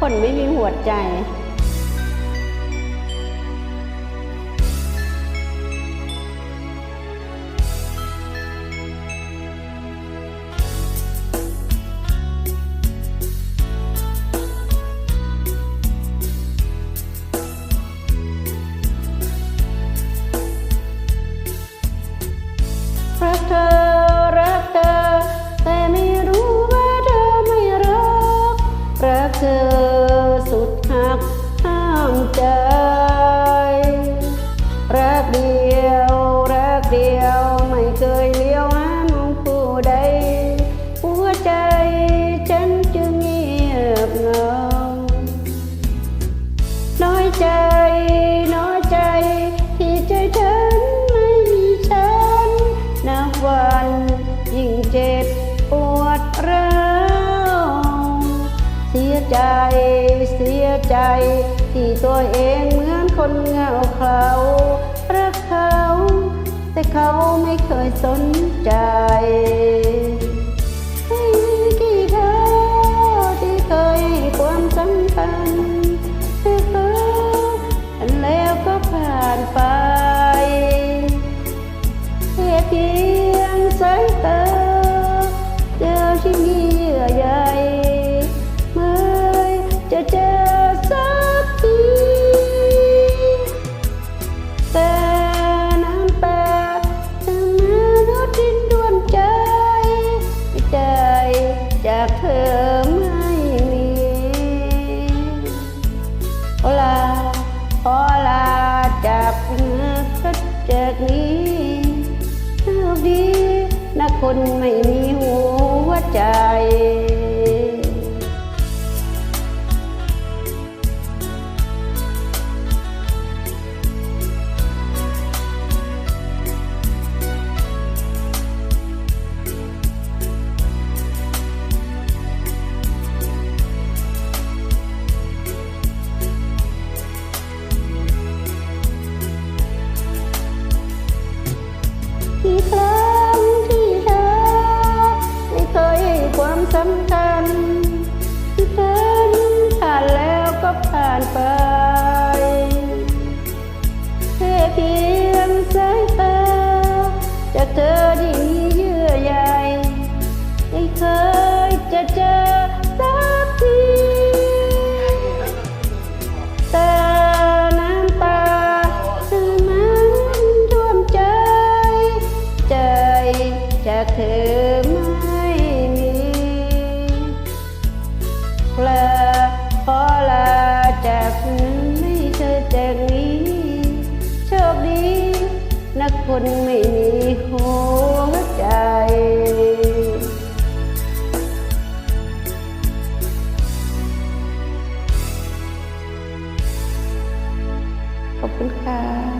คนไม่มีหัวใจ ใจเสียใจ ที่ตัวเองเหมือนคนเหงาเขารักเขา แต่เขาไม่เคยสนใจไม่มีกี่ครั้งที่เคยความสำคัญแต่เขาแล้วก็ผ่านไปเพียงสายตา จะเจอสักทีแต่น้ำตาจะมาลดดินดวนใจใจจากเธอไม่มีโอลาโอลาจากเมื่อก็จากนี้โชคดีนะคนไม่มีหัวใจ ที่ครั้งที่เธอไม่เคยให้ความสำคัญที่ฉันผ่านแล้วก็ผ่านไปแค่เพียงสายตาจากเธอที่มีเยื่อใยไม่เคยจะเจอ ไม่มีลาขอลาจากนั้ไม่เธอจากนี้ โชคดีนักคนไม่มีหัวใจขอบคุณค่ะ